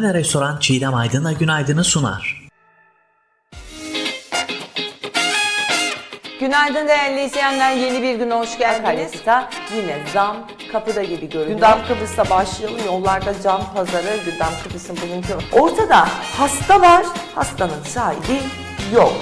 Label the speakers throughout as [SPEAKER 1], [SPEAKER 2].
[SPEAKER 1] Marina Restoran Çiğdem Aydın'la günaydını sunar.
[SPEAKER 2] Günaydın değerli izleyenler. Yeni bir güne hoş geldiniz.
[SPEAKER 3] Akaryakıta yine zam kapıda gibi görünüyor.
[SPEAKER 2] Gündem Kıbrıs'ta başlayalım. Yollarda cam pazarı, Gündem Kıbrıs'ın bugünkü...
[SPEAKER 3] Ortada hasta var, hastanın sahibi yok.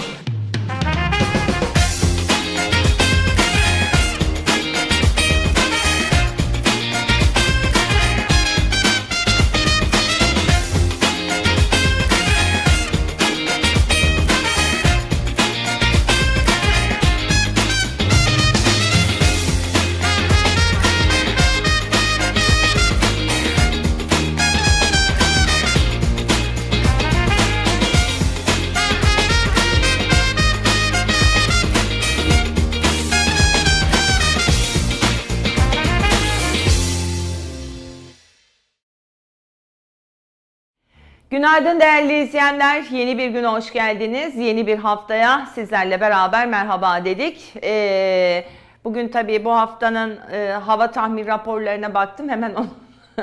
[SPEAKER 2] Günaydın değerli izleyenler. Yeni bir güne hoş geldiniz. Yeni bir haftaya sizlerle beraber merhaba dedik. Ee, bugün tabii bu haftanın e, hava tahmin raporlarına baktım. Hemen onu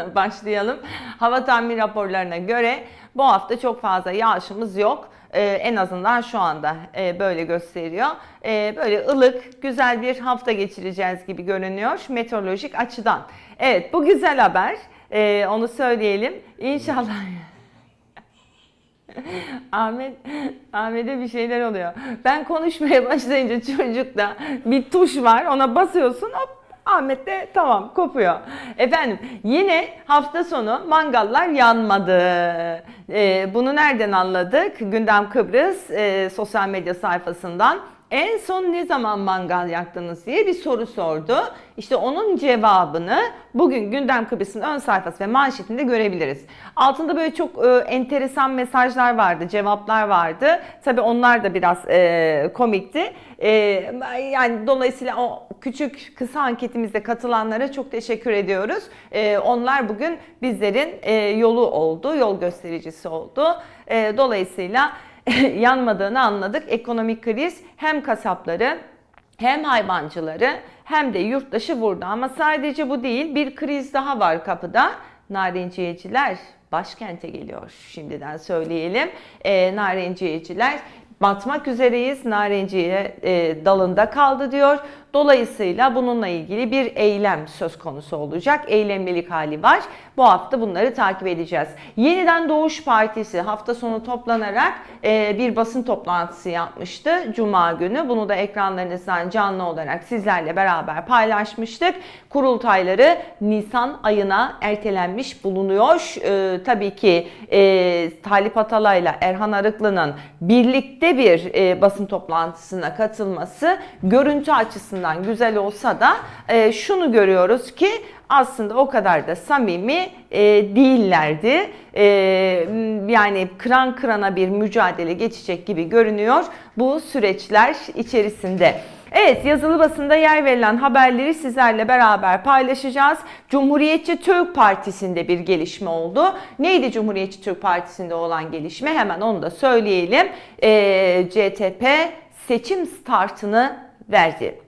[SPEAKER 2] başlayalım. Hava tahmin raporlarına göre bu hafta çok fazla yağışımız yok. Ee, en azından şu anda e, böyle gösteriyor. Ee, böyle ılık, güzel bir hafta geçireceğiz gibi görünüyor meteorolojik açıdan. Evet bu güzel haber. Ee, onu söyleyelim. İnşallah. Ahmet, Ahmet'e bir şeyler oluyor. Ben konuşmaya başlayınca çocukta bir tuş var. Ona basıyorsun hop Ahmet de tamam kopuyor. Efendim yine hafta sonu mangallar yanmadı. Ee, bunu nereden anladık? Gündem Kıbrıs e, sosyal medya sayfasından. En son ne zaman mangal yaktınız diye bir soru sordu. İşte onun cevabını bugün Gündem Kıbrıs'ın ön sayfası ve manşetinde görebiliriz. Altında böyle çok e, enteresan mesajlar vardı, cevaplar vardı. Tabii onlar da biraz e, komikti. E, yani dolayısıyla o küçük kısa anketimizde katılanlara çok teşekkür ediyoruz. E, onlar bugün bizlerin e, yolu oldu, yol göstericisi oldu. E, dolayısıyla yanmadığını anladık. Ekonomik kriz hem kasapları hem hayvancıları hem de yurttaşı vurdu. Ama sadece bu değil bir kriz daha var kapıda. Narenciyeciler başkente geliyor şimdiden söyleyelim. E, narenciyeciler batmak üzereyiz. Narenciye e, dalında kaldı diyor. Dolayısıyla bununla ilgili bir eylem söz konusu olacak. Eylemlilik hali var. Bu hafta bunları takip edeceğiz. Yeniden Doğuş Partisi hafta sonu toplanarak e, bir basın toplantısı yapmıştı. Cuma günü. Bunu da ekranlarınızdan canlı olarak sizlerle beraber paylaşmıştık. Kurultayları Nisan ayına ertelenmiş bulunuyor. E, tabii ki e, Talip Atalay'la Erhan Arıklı'nın birlikte bir basın toplantısına katılması görüntü açısından güzel olsa da e, şunu görüyoruz ki aslında o kadar da samimi e, değillerdi. E, yani kıran kırana bir mücadele geçecek gibi görünüyor bu süreçler içerisinde. Evet yazılı basında yer verilen haberleri sizlerle beraber paylaşacağız. Cumhuriyetçi Türk Partisi'nde bir gelişme oldu. Neydi Cumhuriyetçi Türk Partisi'nde olan gelişme? Hemen onu da söyleyelim. E, CTP seçim startını verdi.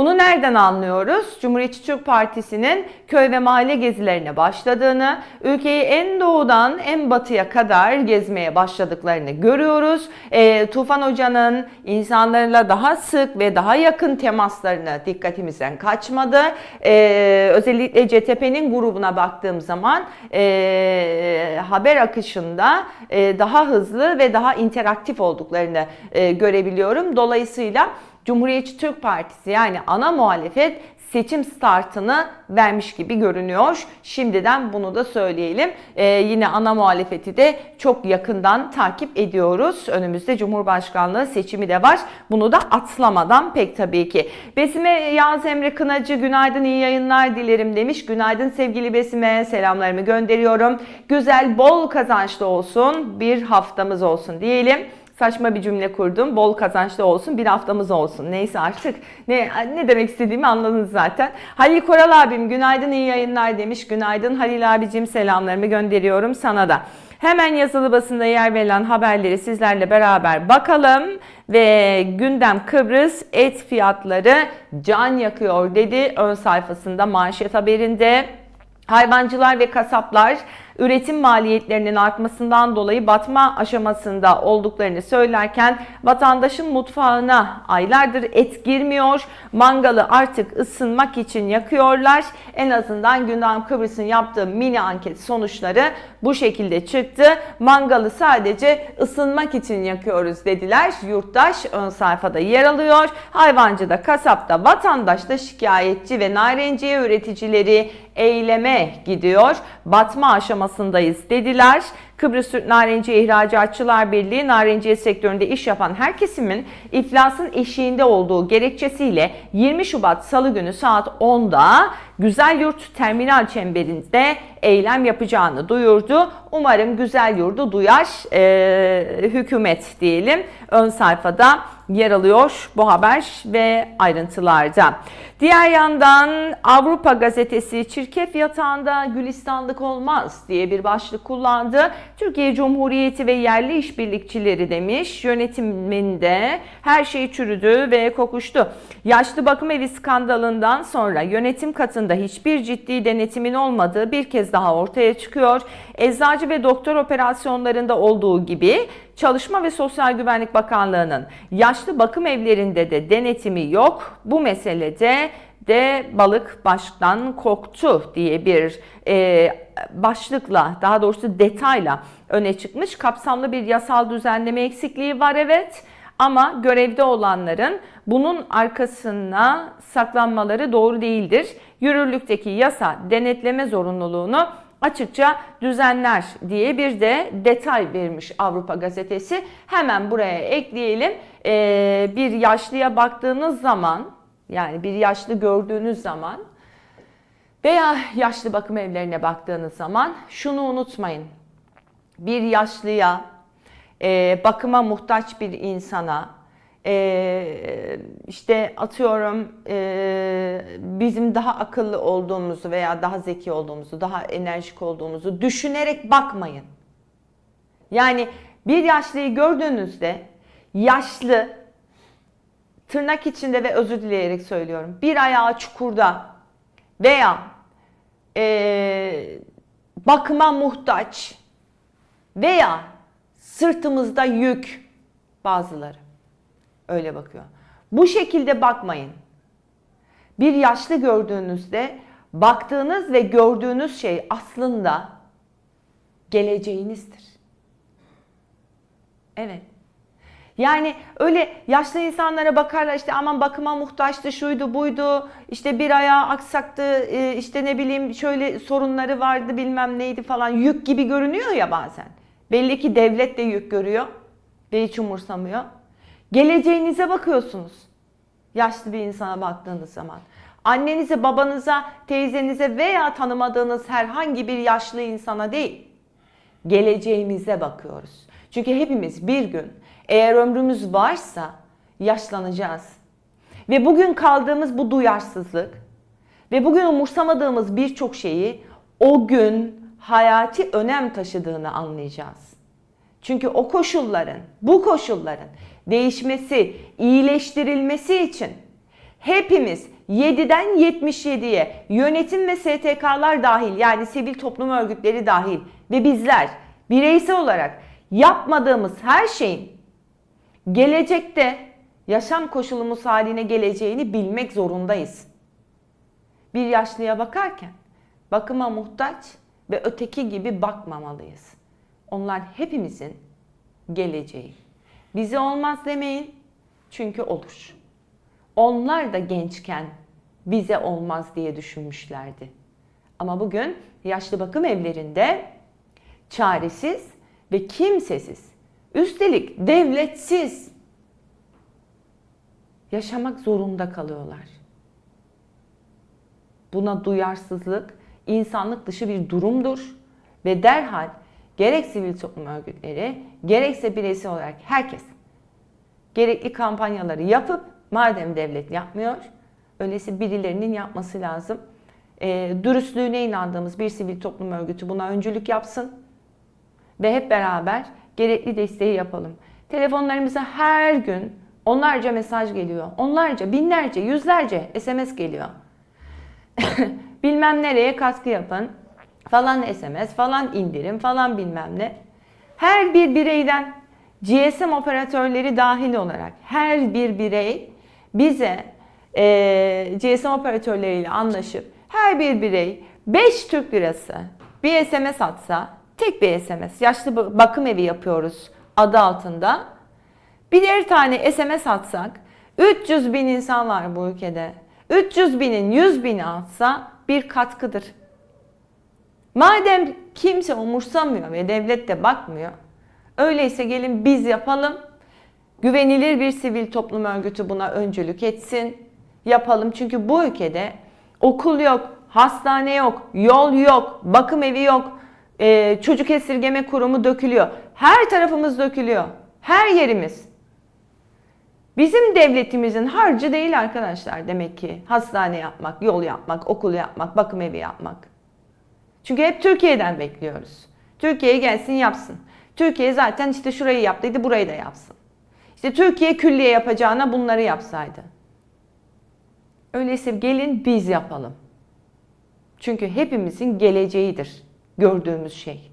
[SPEAKER 2] Bunu nereden anlıyoruz? Cumhuriyetçi Türk Partisi'nin köy ve mahalle gezilerine başladığını, ülkeyi en doğudan en batıya kadar gezmeye başladıklarını görüyoruz. E, Tufan Hoca'nın insanlarla daha sık ve daha yakın temaslarını dikkatimizden kaçmadı. E, özellikle CTP'nin grubuna baktığım zaman e, haber akışında e, daha hızlı ve daha interaktif olduklarını e, görebiliyorum. Dolayısıyla Cumhuriyetçi Türk Partisi yani ana muhalefet seçim startını vermiş gibi görünüyor. Şimdiden bunu da söyleyelim. Ee, yine ana muhalefeti de çok yakından takip ediyoruz. Önümüzde Cumhurbaşkanlığı seçimi de var. Bunu da atlamadan pek tabii ki. Besime Yağız Emre Kınacı günaydın iyi yayınlar dilerim demiş. Günaydın sevgili Besime selamlarımı gönderiyorum. Güzel bol kazançlı olsun bir haftamız olsun diyelim saçma bir cümle kurdum. Bol kazançlı olsun, bir haftamız olsun. Neyse artık ne ne demek istediğimi anladınız zaten. Halil Koral abim günaydın iyi yayınlar demiş. Günaydın Halil abicim selamlarımı gönderiyorum sana da. Hemen yazılı basında yer verilen haberleri sizlerle beraber bakalım ve gündem Kıbrıs et fiyatları can yakıyor dedi ön sayfasında manşet haberinde. Hayvancılar ve kasaplar üretim maliyetlerinin artmasından dolayı batma aşamasında olduklarını söylerken vatandaşın mutfağına aylardır et girmiyor. Mangalı artık ısınmak için yakıyorlar. En azından Gündem Kıbrıs'ın yaptığı mini anket sonuçları bu şekilde çıktı. Mangalı sadece ısınmak için yakıyoruz dediler. Yurttaş ön sayfada yer alıyor. Hayvancıda, kasapta, vatandaş da şikayetçi ve narenciye üreticileri eyleme gidiyor. Batma aşamasındayız dediler. Kıbrıs Türk Narenciye İhracatçılar Birliği narenciye sektöründe iş yapan her kesimin iflasın eşiğinde olduğu gerekçesiyle 20 Şubat Salı günü saat 10'da Güzel Yurt Terminal Çemberi'nde eylem yapacağını duyurdu. Umarım Güzel Yurt'u duyar e, hükümet diyelim. Ön sayfada yer alıyor bu haber ve ayrıntılarda. Diğer yandan Avrupa gazetesi çirkef yatağında gülistanlık olmaz diye bir başlık kullandı. Türkiye Cumhuriyeti ve yerli işbirlikçileri demiş yönetiminde her şey çürüdü ve kokuştu. Yaşlı bakım evi skandalından sonra yönetim katında hiçbir ciddi denetimin olmadığı bir kez daha ortaya çıkıyor. Eczacı ve doktor operasyonlarında olduğu gibi Çalışma ve Sosyal Güvenlik Bakanlığı'nın yaşlı bakım evlerinde de denetimi yok. Bu meselede de balık baştan koktu diye bir e, başlıkla daha doğrusu detayla öne çıkmış. Kapsamlı bir yasal düzenleme eksikliği var evet ama görevde olanların bunun arkasına saklanmaları doğru değildir. Yürürlükteki yasa denetleme zorunluluğunu açıkça düzenler diye bir de detay vermiş Avrupa gazetesi. Hemen buraya ekleyelim. Ee, bir yaşlıya baktığınız zaman yani bir yaşlı gördüğünüz zaman veya yaşlı bakım evlerine baktığınız zaman şunu unutmayın. Bir yaşlıya, e, bakıma muhtaç bir insana, e, işte atıyorum e, bizim daha akıllı olduğumuzu veya daha zeki olduğumuzu, daha enerjik olduğumuzu düşünerek bakmayın. Yani bir yaşlıyı gördüğünüzde yaşlı tırnak içinde ve özür dileyerek söylüyorum. Bir ayağı çukurda veya e, bakıma muhtaç veya sırtımızda yük bazıları öyle bakıyor. Bu şekilde bakmayın. Bir yaşlı gördüğünüzde baktığınız ve gördüğünüz şey aslında geleceğinizdir. Evet. Yani öyle yaşlı insanlara bakarlar işte aman bakıma muhtaçtı, şuydu buydu, işte bir ayağı aksaktı, e, işte ne bileyim şöyle sorunları vardı bilmem neydi falan yük gibi görünüyor ya bazen. Belli ki devlet de yük görüyor ve hiç umursamıyor. Geleceğinize bakıyorsunuz. Yaşlı bir insana baktığınız zaman. Annenize, babanıza, teyzenize veya tanımadığınız herhangi bir yaşlı insana değil. Geleceğimize bakıyoruz. Çünkü hepimiz bir gün eğer ömrümüz varsa yaşlanacağız. Ve bugün kaldığımız bu duyarsızlık ve bugün umursamadığımız birçok şeyi o gün hayati önem taşıdığını anlayacağız. Çünkü o koşulların, bu koşulların değişmesi, iyileştirilmesi için hepimiz 7'den 77'ye yönetim ve STK'lar dahil yani sivil toplum örgütleri dahil ve bizler bireysel olarak yapmadığımız her şeyin gelecekte yaşam koşulumuz haline geleceğini bilmek zorundayız. Bir yaşlıya bakarken bakıma muhtaç ve öteki gibi bakmamalıyız. Onlar hepimizin geleceği. Bize olmaz demeyin çünkü olur. Onlar da gençken bize olmaz diye düşünmüşlerdi. Ama bugün yaşlı bakım evlerinde çaresiz ve kimsesiz, üstelik devletsiz yaşamak zorunda kalıyorlar. Buna duyarsızlık insanlık dışı bir durumdur ve derhal gerek sivil toplum örgütleri gerekse bireysel olarak herkes gerekli kampanyaları yapıp madem devlet yapmıyor öyleyse birilerinin yapması lazım. E, dürüstlüğüne inandığımız bir sivil toplum örgütü buna öncülük yapsın ve hep beraber gerekli desteği yapalım. Telefonlarımıza her gün onlarca mesaj geliyor. Onlarca, binlerce, yüzlerce SMS geliyor. Bilmem nereye katkı yapın. falan SMS, falan indirim, falan bilmem ne. Her bir bireyden GSM operatörleri dahil olarak her bir birey bize e, GSM operatörleriyle anlaşıp her bir birey 5 Türk lirası bir SMS atsa tek bir SMS yaşlı ba- bakım evi yapıyoruz adı altında birer tane SMS atsak 300 bin insan var bu ülkede. 300 binin 100 bini atsa bir katkıdır. Madem kimse umursamıyor ve devlet de bakmıyor. Öyleyse gelin biz yapalım. Güvenilir bir sivil toplum örgütü buna öncülük etsin. Yapalım çünkü bu ülkede okul yok, hastane yok, yol yok, bakım evi yok, e, çocuk esirgeme kurumu dökülüyor. Her tarafımız dökülüyor. Her yerimiz. Bizim devletimizin harcı değil arkadaşlar demek ki. Hastane yapmak, yol yapmak, okul yapmak, bakım evi yapmak. Çünkü hep Türkiye'den bekliyoruz. Türkiye gelsin yapsın. Türkiye zaten işte şurayı yaptıydı burayı da yapsın. İşte Türkiye külliye yapacağına bunları yapsaydı. Öyleyse gelin biz yapalım. Çünkü hepimizin geleceğidir gördüğümüz şey.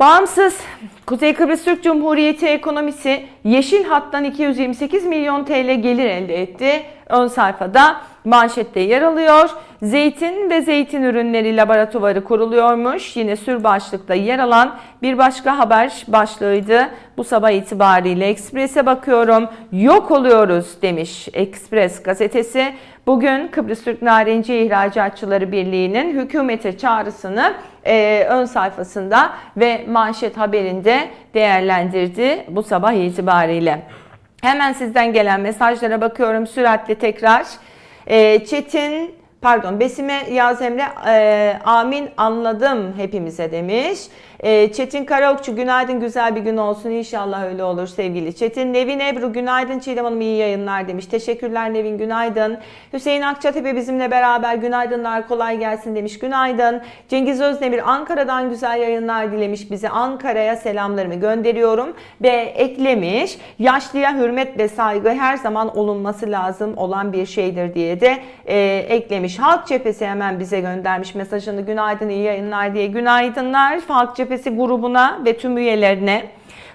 [SPEAKER 2] Bağımsız Kuzey Kıbrıs Türk Cumhuriyeti ekonomisi yeşil hattan 228 milyon TL gelir elde etti. Ön sayfada manşette yer alıyor. Zeytin ve zeytin ürünleri laboratuvarı kuruluyormuş. Yine sür başlıkta yer alan bir başka haber başlığıydı. Bu sabah itibariyle Ekspres'e bakıyorum. Yok oluyoruz demiş Ekspres gazetesi. Bugün Kıbrıs Türk Narenci İhracatçıları Birliği'nin hükümete çağrısını e, ön sayfasında ve manşet haberinde değerlendirdi bu sabah itibariyle. Hemen sizden gelen mesajlara bakıyorum süratle tekrar. E, Çetin pardon Besime Yaz Emre e, amin anladım hepimize demiş. E, Çetin Karaokçu günaydın güzel bir gün olsun inşallah öyle olur sevgili Çetin. Nevin Ebru günaydın Çiğdem Hanım iyi yayınlar demiş. Teşekkürler Nevin günaydın. Hüseyin Akçatepe bizimle beraber günaydınlar kolay gelsin demiş günaydın. Cengiz Özdemir Ankara'dan güzel yayınlar dilemiş bize. Ankara'ya selamlarımı gönderiyorum ve eklemiş. Yaşlıya hürmet ve saygı her zaman olunması lazım olan bir şeydir diye de e, eklemiş. Halk Cephesi hemen bize göndermiş mesajını günaydın iyi yayınlar diye. Günaydınlar Halk Cephesi grubuna ve tüm üyelerine.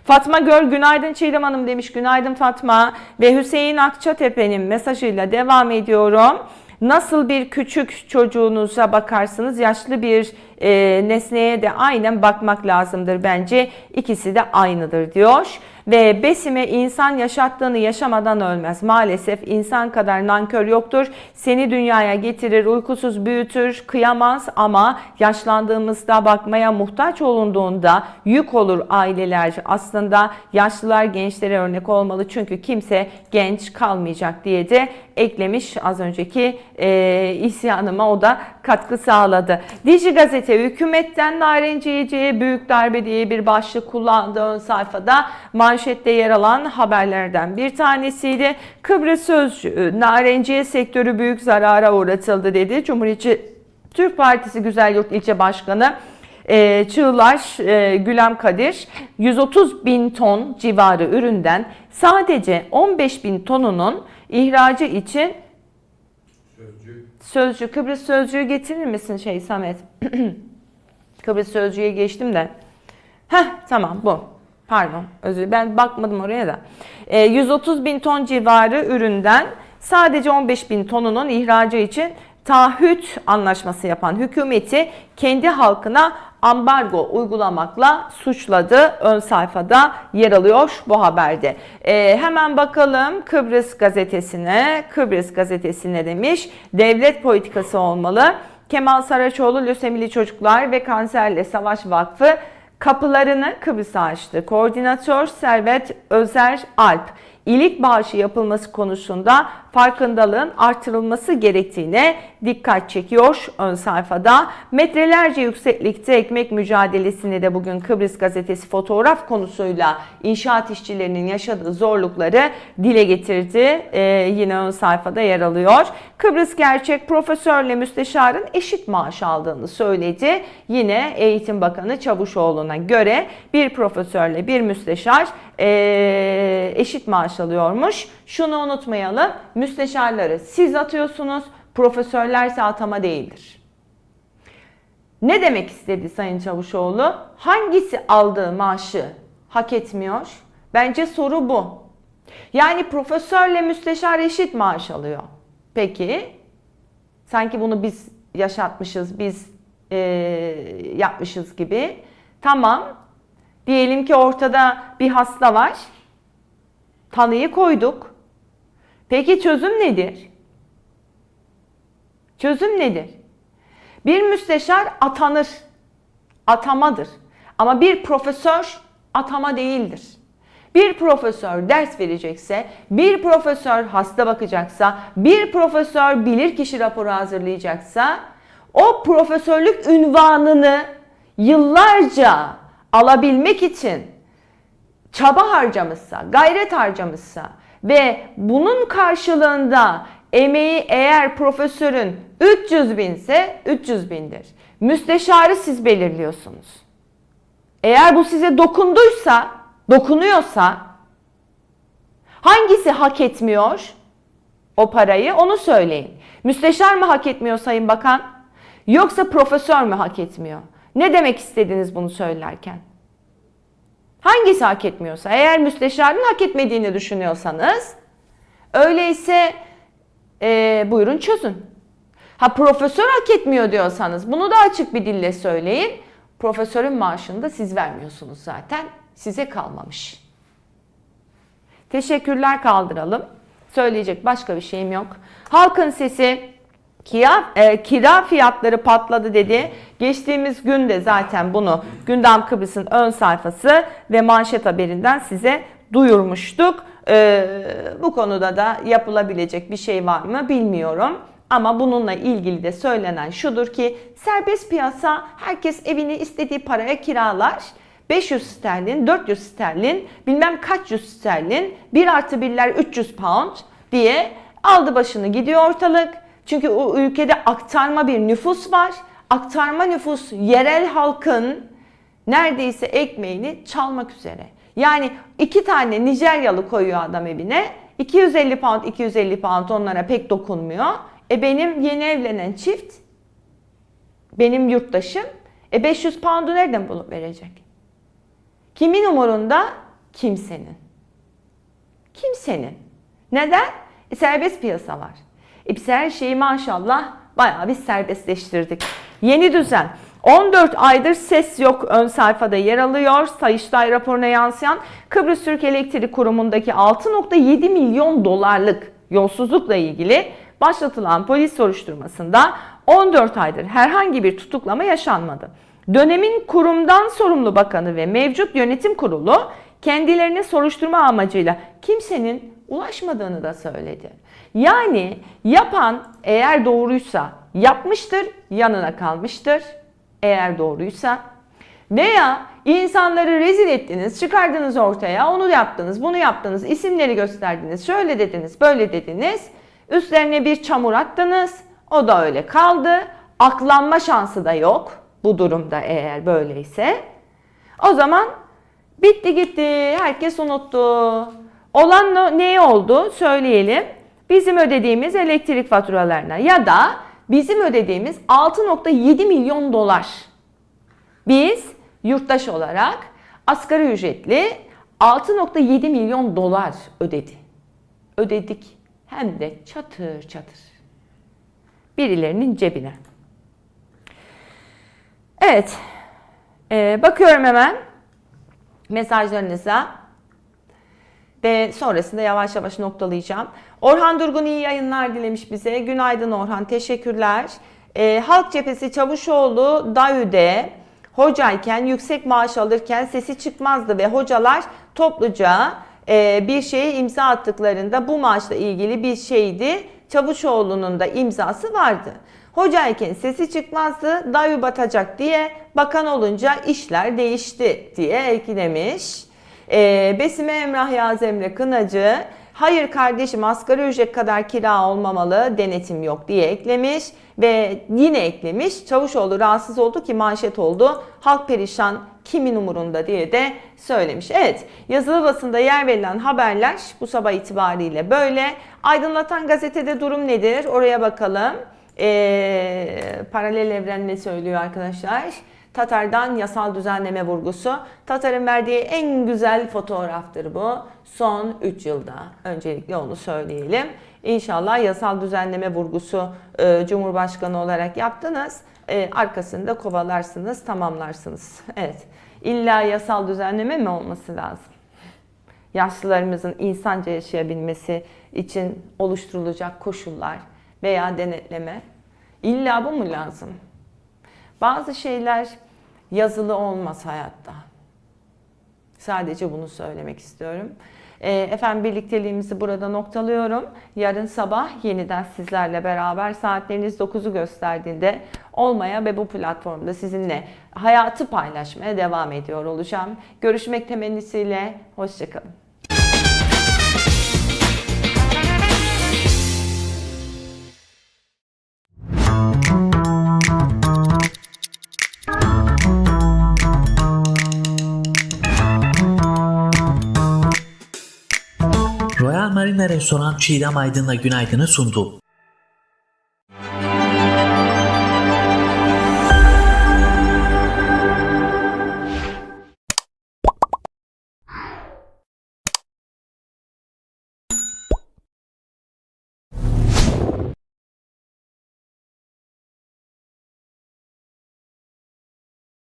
[SPEAKER 2] Fatma Gör günaydın Çiğdem Hanım demiş. Günaydın Fatma. Ve Hüseyin Akçatepe'nin mesajıyla devam ediyorum. Nasıl bir küçük çocuğunuza bakarsınız yaşlı bir e, nesneye de aynen bakmak lazımdır bence. İkisi de aynıdır diyor. Ve Besime insan yaşattığını yaşamadan ölmez. Maalesef insan kadar nankör yoktur. Seni dünyaya getirir, uykusuz büyütür, kıyamaz ama yaşlandığımızda bakmaya muhtaç olunduğunda yük olur aileler. Aslında yaşlılar gençlere örnek olmalı çünkü kimse genç kalmayacak diye de eklemiş az önceki e, isyanıma o da katkı sağladı. Diji Gazete hükümetten narenciyeciye büyük darbe diye bir başlık kullandı ön sayfada. Manşette yer alan haberlerden bir tanesiydi. Kıbrıs Sözcü narenciye sektörü büyük zarara uğratıldı dedi. Cumhuriyetçi Türk Partisi Güzelyurt İlçe Başkanı e, Çığlar e, Gülem Kadir 130 bin ton civarı üründen sadece 15 bin tonunun ihracı için Sözcü, Kıbrıs Sözcüğü getirir misin şey Samet? Kıbrıs Sözcüğü'ye geçtim de. Heh tamam bu. Pardon özür Ben bakmadım oraya da. E, 130 bin ton civarı üründen sadece 15 bin tonunun ihracı için taahhüt anlaşması yapan hükümeti kendi halkına ambargo uygulamakla suçladı. Ön sayfada yer alıyor bu haberde. Ee, hemen bakalım Kıbrıs gazetesine. Kıbrıs gazetesine demiş. Devlet politikası olmalı. Kemal Saraçoğlu Lösemili Çocuklar ve Kanserle Savaş Vakfı kapılarını Kıbrıs'a açtı. Koordinatör Servet Özer Alp iyilik bağışı yapılması konusunda farkındalığın artırılması gerektiğine dikkat çekiyor ön sayfada. Metrelerce yükseklikte ekmek mücadelesini de bugün Kıbrıs gazetesi fotoğraf konusuyla inşaat işçilerinin yaşadığı zorlukları dile getirdi. Ee, yine ön sayfada yer alıyor. Kıbrıs Gerçek profesörle müsteşarın eşit maaş aldığını söyledi. Yine Eğitim Bakanı Çavuşoğlu'na göre bir profesörle bir müsteşar ee, eşit maaş alıyormuş. Şunu unutmayalım. Müsteşarları siz atıyorsunuz. Profesörlerse atama değildir. Ne demek istedi Sayın Çavuşoğlu? Hangisi aldığı maaşı hak etmiyor? Bence soru bu. Yani profesörle müsteşar eşit maaş alıyor. Peki, sanki bunu biz yaşatmışız, biz eee, yapmışız gibi. Tamam, diyelim ki ortada bir hasta var. Tanıyı koyduk. Peki çözüm nedir? Çözüm nedir? Bir müsteşar atanır. Atamadır. Ama bir profesör atama değildir. Bir profesör ders verecekse, bir profesör hasta bakacaksa, bir profesör bilirkişi raporu hazırlayacaksa o profesörlük ünvanını yıllarca alabilmek için çaba harcamışsa, gayret harcamışsa ve bunun karşılığında emeği eğer profesörün 300 binse 300 bindir. Müsteşarı siz belirliyorsunuz. Eğer bu size dokunduysa, dokunuyorsa hangisi hak etmiyor o parayı onu söyleyin. Müsteşar mı hak etmiyor Sayın Bakan? Yoksa profesör mü hak etmiyor? Ne demek istediniz bunu söylerken? Hangisi hak etmiyorsa, eğer müsteşarın hak etmediğini düşünüyorsanız, öyleyse e, buyurun çözün. Ha profesör hak etmiyor diyorsanız, bunu da açık bir dille söyleyin. Profesörün maaşını da siz vermiyorsunuz zaten, size kalmamış. Teşekkürler kaldıralım. Söyleyecek başka bir şeyim yok. Halkın sesi Kira, e, kira fiyatları patladı dedi. Geçtiğimiz günde zaten bunu Gündem Kıbrıs'ın ön sayfası ve manşet haberinden size duyurmuştuk. E, bu konuda da yapılabilecek bir şey var mı bilmiyorum. Ama bununla ilgili de söylenen şudur ki serbest piyasa herkes evini istediği paraya kiralar. 500 sterlin, 400 sterlin, bilmem kaç yüz sterlin, 1 artı 1'ler 300 pound diye aldı başını gidiyor ortalık. Çünkü o ülkede aktarma bir nüfus var. Aktarma nüfus yerel halkın neredeyse ekmeğini çalmak üzere. Yani iki tane Nijeryalı koyuyor adam evine. 250 pound, 250 pound onlara pek dokunmuyor. E benim yeni evlenen çift, benim yurttaşım, e 500 pound'u nereden bulup verecek? Kimin umurunda? Kimsenin. Kimsenin. Neden? E serbest piyasa var. E biz her şeyi maşallah bayağı bir serbestleştirdik. Yeni düzen. 14 aydır ses yok ön sayfada yer alıyor. Sayıştay raporuna yansıyan Kıbrıs Türk Elektrik Kurumu'ndaki 6.7 milyon dolarlık yolsuzlukla ilgili başlatılan polis soruşturmasında 14 aydır herhangi bir tutuklama yaşanmadı. Dönemin kurumdan sorumlu bakanı ve mevcut yönetim kurulu kendilerine soruşturma amacıyla kimsenin ulaşmadığını da söyledi. Yani yapan eğer doğruysa yapmıştır, yanına kalmıştır. Eğer doğruysa veya insanları rezil ettiniz, çıkardınız ortaya, onu yaptınız, bunu yaptınız, isimleri gösterdiniz, şöyle dediniz, böyle dediniz. Üstlerine bir çamur attınız, o da öyle kaldı. Aklanma şansı da yok bu durumda eğer böyleyse. O zaman bitti gitti, herkes unuttu. Olan ne- oldu söyleyelim. Bizim ödediğimiz elektrik faturalarına ya da bizim ödediğimiz 6.7 milyon dolar. Biz yurttaş olarak asgari ücretli 6.7 milyon dolar ödedi. Ödedik. Hem de çatır çatır. Birilerinin cebine. Evet. Ee, bakıyorum hemen mesajlarınıza ve sonrasında yavaş yavaş noktalayacağım. Orhan Durgun iyi yayınlar dilemiş bize. Günaydın Orhan, teşekkürler. Ee, Halk Cephesi Çavuşoğlu DAÜ'de hocayken yüksek maaş alırken sesi çıkmazdı ve hocalar topluca e, bir şeye imza attıklarında bu maaşla ilgili bir şeydi. Çavuşoğlu'nun da imzası vardı. Hocayken sesi çıkmazdı, DAÜ batacak diye bakan olunca işler değişti diye eklemiş. Ee, Besime Emrah Yaz Kınacı, hayır kardeşim asgari ücret kadar kira olmamalı, denetim yok diye eklemiş ve yine eklemiş. Çavuşoğlu rahatsız oldu ki manşet oldu. Halk perişan kimin umurunda diye de söylemiş. Evet yazılı basında yer verilen haberler bu sabah itibariyle böyle. Aydınlatan gazetede durum nedir? Oraya bakalım. Ee, paralel evren ne söylüyor arkadaşlar? Tatar'dan yasal düzenleme vurgusu. Tatar'ın verdiği en güzel fotoğraftır bu. Son 3 yılda. Öncelikle onu söyleyelim. İnşallah yasal düzenleme vurgusu e, Cumhurbaşkanı olarak yaptınız. E, arkasında kovalarsınız, tamamlarsınız. Evet. İlla yasal düzenleme mi olması lazım? yaşlılarımızın insanca yaşayabilmesi için oluşturulacak koşullar veya denetleme. İlla bu mu lazım? Bazı şeyler yazılı olmaz hayatta. Sadece bunu söylemek istiyorum. Ee, efendim birlikteliğimizi burada noktalıyorum. Yarın sabah yeniden sizlerle beraber saatleriniz 9'u gösterdiğinde olmaya ve bu platformda sizinle hayatı paylaşmaya devam ediyor olacağım. Görüşmek temennisiyle, hoşçakalın.
[SPEAKER 1] Restoran Çiğdem Aydın'la günaydını sundu.